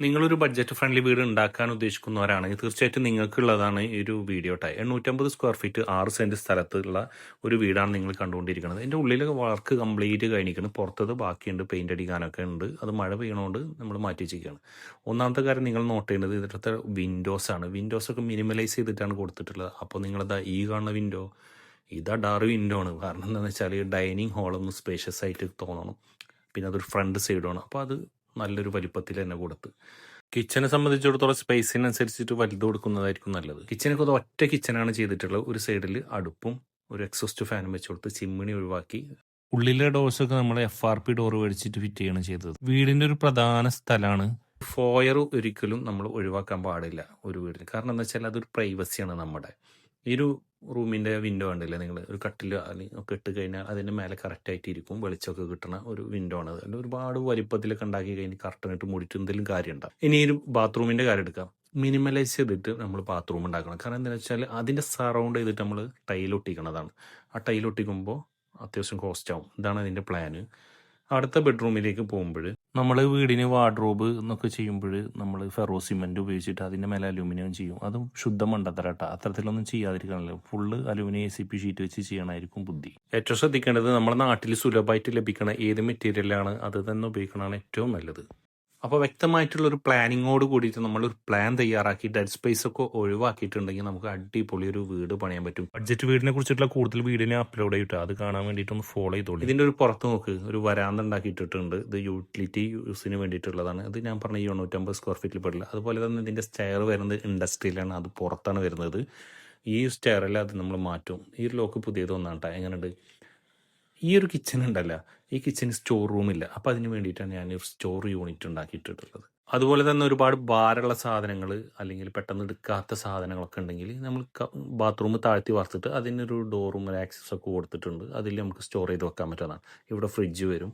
നിങ്ങളൊരു budget friendly വീട് ഉണ്ടാക്കാൻ ഉദ്ദേശിക്കുന്നവരാണെങ്കിൽ തീർച്ചയായിട്ടും നിങ്ങൾക്കുള്ളതാണ് ഈ ഒരു വീഡിയോ ടൈ എണ്ണൂറ്റമ്പത് സ്ക്വയർ ഫീറ്റ് ആറ് സെന്റ് സ്ഥലത്തുള്ള ഒരു വീടാണ് നിങ്ങൾ കണ്ടുകൊണ്ടിരിക്കുന്നത്. എന്റെ ഉള്ളിൽ വർക്ക് കംപ്ലീറ്റ് കഴിഞ്ഞിരിക്കുന്നു. പുറത്തത് ബാക്കിയുണ്ട് പെയിന്റ് അടിക്കാനൊക്കെ ഉണ്ട്. അത് മഴ പെയ്യണോണ്ട് നമ്മൾ മാറ്റി വെച്ചിരിക്കുകയാണ്. ഒന്നാമത്തെ കാര്യം നിങ്ങൾ നോട്ട് ചെയ്യേണ്ടത് ഇതിലത്തെ വിൻഡോസ് ഒക്കെ മിനിമലൈസ് ചെയ്തിട്ടാണ് കൊടുത്തിട്ടുള്ളത്. അപ്പോൾ നിങ്ങളതാ ഈ കാണുന്ന വിൻഡോ ഇതാ ഡാർ വിൻഡോ ആണ്. കാരണം എന്താണെന്ന് വെച്ചാൽ ഡൈനിങ് ഹാളൊന്ന് സ്പേഷ്യസ് ആയിട്ട് തോന്നണം. പിന്നെ അതൊരു ഫ്രണ്ട് സൈഡാണ് അപ്പോൾ അത് നല്ലൊരു വലിപ്പത്തിൽ തന്നെ കൊടുത്ത്. കിച്ചനെ സംബന്ധിച്ചിടത്തോളം സ്പേസിനനുസരിച്ചിട്ട് വലുത് കൊടുക്കുന്നതായിരിക്കും നല്ലത്. കിച്ചനൊക്കെ അത് ഒറ്റ കിച്ചനാണ് ചെയ്തിട്ടുള്ളത്. ഒരു സൈഡിൽ അടുപ്പും ഒരു എക്സോസ്റ്റ് ഫാനും വെച്ച് കൊടുത്ത് ചിമ്മിണി ഒഴിവാക്കി. ഉള്ളിലെ ഡോർസൊക്കെ നമ്മൾ എഫ് ആർ പി ഡോർ മേടിച്ചിട്ട് ഫിറ്റ് ചെയ്യാണ് ചെയ്തത്. വീടിന്റെ ഒരു പ്രധാന സ്ഥലമാണ് ഫോയർ ഒരിക്കലും നമ്മൾ ഒഴിവാക്കാൻ പാടില്ല ഒരു വീടിന്. കാരണം എന്താ വെച്ചാൽ അതൊരു പ്രൈവസിയാണ് നമ്മുടെ. ഈ ഒരു റൂമിന്റെ വിൻഡോ ഉണ്ടല്ലേ നിങ്ങൾ ഒരു കട്ടിൽ ഒക്കെ ഇട്ട് കഴിഞ്ഞാൽ അതിന്റെ മേലെ കറക്റ്റായിട്ട് ഇരിക്കും വെളിച്ചമൊക്കെ കിട്ടുന്ന ഒരു വിൻഡോ ആണ് അതിൽ ഒരുപാട് വലിപ്പത്തിലൊക്കെ ഉണ്ടാക്കി കഴിഞ്ഞ് ഇട്ട് മൂടിയിട്ട് എന്തെങ്കിലും കാര്യം ഉണ്ടാവും. ഇനി ഒരു ബാത്റൂമിന്റെ കാര്യം എടുക്കാം. മിനിമലൈസ് ചെയ്തിട്ട് നമ്മൾ ബാത്റൂം ഉണ്ടാക്കണം. കാരണം എന്താണെന്ന് വെച്ചാൽ അതിന്റെ സറൗണ്ട് ചെയ്തിട്ട് നമ്മൾ ടൈൽ ഒട്ടിക്കണതാണ്. ആ ടൈൽ ഒട്ടിക്കുമ്പോൾ അത്യാവശ്യം കോസ്റ്റ് ആവും. ഇതാണ് അതിന്റെ പ്ലാന് അടുത്ത ബെഡ്റൂമിലേക്ക് പോകുമ്പോൾ നമ്മൾ വീടിന് വാർഡ്രോബ് എന്നൊക്കെ ചെയ്യുമ്പോൾ നമ്മൾ ഫെറോ സിമെന്റ് ഉപയോഗിച്ചിട്ട് അതിന്റെ മേലെ അലൂമിനിയം ചെയ്യും. അതും ശുദ്ധ മണ്ടത്തരട്ട അത്തരത്തിലൊന്നും ചെയ്യാതിരിക്കണല്ലോ full aluminium A C P sheet വെച്ച് ചെയ്യണമായിരിക്കും ബുദ്ധി. ഏറ്റവും ശ്രദ്ധിക്കേണ്ടത് നമ്മുടെ നാട്ടിൽ സുലഭമായിട്ട് ലഭിക്കുന്ന ഏത് മെറ്റീരിയലാണ് അത് തന്നെ ഉപയോഗിക്കണമാണ് ഏറ്റവും നല്ലത്. അപ്പോൾ വ്യക്തമായിട്ടുള്ള ഒരു പ്ലാനിങ്ങോട് കൂടിയിട്ട് നമ്മളൊരു ഒരു പ്ലാൻ തയ്യാറാക്കി ഡെഡ് സ്പേസ് ഒക്കെ ഒഴിവാക്കിയിട്ടുണ്ടെങ്കിൽ നമുക്ക് അടിപൊളി ഒരു വീട് പണിയാൻ പറ്റും. ബഡ്ജറ്റ് വീടിനെ കുറിച്ചിട്ടുള്ള കൂടുതൽ വീടിനെ അപ്ലോഡ് ചെയ്തിട്ട് അത് കാണാൻ വേണ്ടിയിട്ട് ഒന്ന് ഫോളോ ചെയ്തോളൂ. ഇതിന്റെ ഒരു പുറത്ത് നോക്ക്. ഒരു വരാന്ത ഉണ്ടാക്കിയിട്ടിട്ടുണ്ട്. ഇത് യൂട്ടിലിറ്റി യൂസിന് വേണ്ടിയിട്ടുള്ളതാണ്. ഇത് ഞാൻ പറഞ്ഞ ഈ എണ്ണൂറ്റമ്പത് സ്ക്വയർ ഫീറ്റിൽ പെടില്ല. അതുപോലെ തന്നെ ഇതിന്റെ സ്റ്റെയർ വരുന്നത് ഇൻഡസ്ട്രിയിലാണ് അത് പുറത്താണ് വരുന്നത്. ഈ സ്റ്റെയറിൽ അത് നമ്മൾ മാറ്റും. ഈ ലോക്ക് പുതിയത് ഒന്നാണ് കേട്ടോ എങ്ങനെയുണ്ട്? ഈ ഒരു കിച്ചൺ ഉണ്ടല്ലോ. ഈ കിച്ചൺ സ്റ്റോർ റൂമില്ല ഇല്ല. അപ്പം അതിന് വേണ്ടിയിട്ടാണ് ഞാൻ ഒരു സ്റ്റോർ യൂണിറ്റ് ഉണ്ടാക്കിയിട്ടുള്ളത്. അതുപോലെ തന്നെ ഒരുപാട് ഭാരമുള്ള സാധനങ്ങൾ അല്ലെങ്കിൽ പെട്ടെന്ന് എടുക്കാത്ത സാധനങ്ങളൊക്കെ ഉണ്ടെങ്കിൽ നമ്മൾ ബാത്റൂം താഴ്ത്തി വാർത്തിട്ട് അതിനൊരു ഡോറും ഒരു ആക്സസ് ഒക്കെ കൊടുത്തിട്ടുണ്ട്. അതിൽ നമുക്ക് സ്റ്റോർ ചെയ്ത് വെക്കാൻ പറ്റുന്നതാണ്. ഇവിടെ ഫ്രിഡ്ജ് വരും.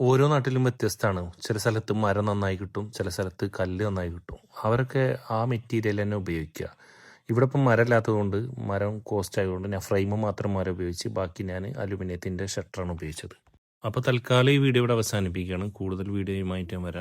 ഓരോ നാട്ടിലും വ്യത്യസ്തമാണ്. ചില സ്ഥലത്ത് മരം നന്നായി കിട്ടും ചില സ്ഥലത്ത് കല്ല് നന്നായി കിട്ടും. അവരൊക്കെ ആ മെറ്റീരിയൽ തന്നെ ഉപയോഗിക്കുക. ഇവിടെ ഇപ്പം മരമില്ലാത്തതുകൊണ്ട് മരം കോസ്റ്റ് ആയതുകൊണ്ട് ഞാൻ ഫ്രെയിം മാത്രം മരം ഉപയോഗിച്ച് ബാക്കി ഞാൻ അലുമിനിയത്തിന്റെ ഷട്ടറാണ് ഉപയോഗിച്ചത്. അപ്പോൾ തൽക്കാലം ഈ വീഡിയോ ഇവിടെ അവസാനിപ്പിക്കുകയാണ്. കൂടുതൽ വീഡിയോയുമായിട്ട് ഞാൻ വരാം.